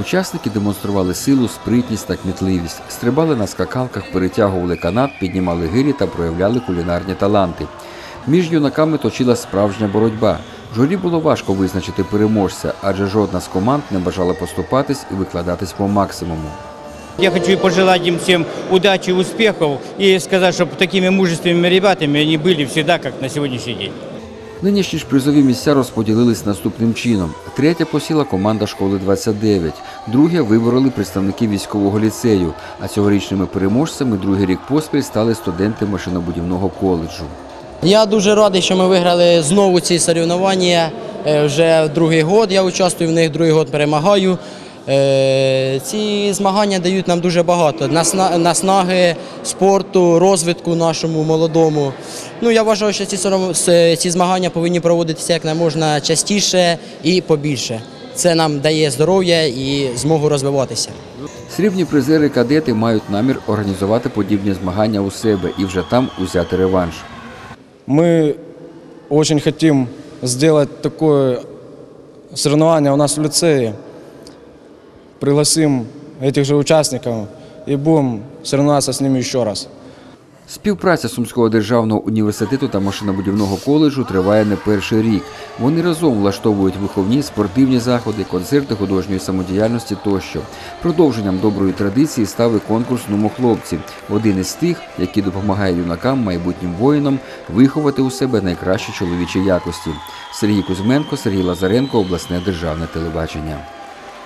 Учасники демонстрували силу, спритність та кмітливість, стрибали на скакалках, перетягували канат, піднімали гирі та проявляли кулінарні таланти. Між юнаками точила справжня боротьба. Журі було важко визначити переможця, адже жодна з команд не бажала поступатись і викладатись по максимуму. Я хочу пожелать им всем удачи, успехов и сказать, чтобы такими мужественными ребятами они были всегда, как на сегодняшний день. Нинішні ж призові місця розподілились наступним чином. Третя посіла команда школи 29, друге вибороли представники військового ліцею, а цьогорічними переможцями другий рік поспіль стали студенти машинобудівного коледжу. Я дуже радий, що ми виграли знову ці соревнування. Е, Вже другий год я участвую в них, другий год перемагаю. Е, Ці змагання дають нам дуже багато наснаги, спорту, розвитку нашому молодому. Ну, я вважаю, що ці, ці змагання повинні проводитися як можна частіше і побільше. Це нам дає здоров'я і змогу розвиватися. Срібні призери кадети мають намір організувати подібні змагання у себе і вже там узяти реванш. Мы очень хотим сделать такое соревнование у нас в лицее. Пригласим этих же участников и будем соревноваться с ними еще раз. Співпраця Сумського державного університету та машинобудівного коледжу триває не перший рік. Вони разом влаштовують виховні спортивні заходи, концерти художньої самодіяльності тощо. Продовженням доброї традиції став і конкурс «Нумо хлопці, один із тих, які допомагає юнакам, майбутнім воїнам виховати у себе найкращі чоловічі якості. Сергій Кузьменко, Сергій Лазаренко, обласне державне телебачення.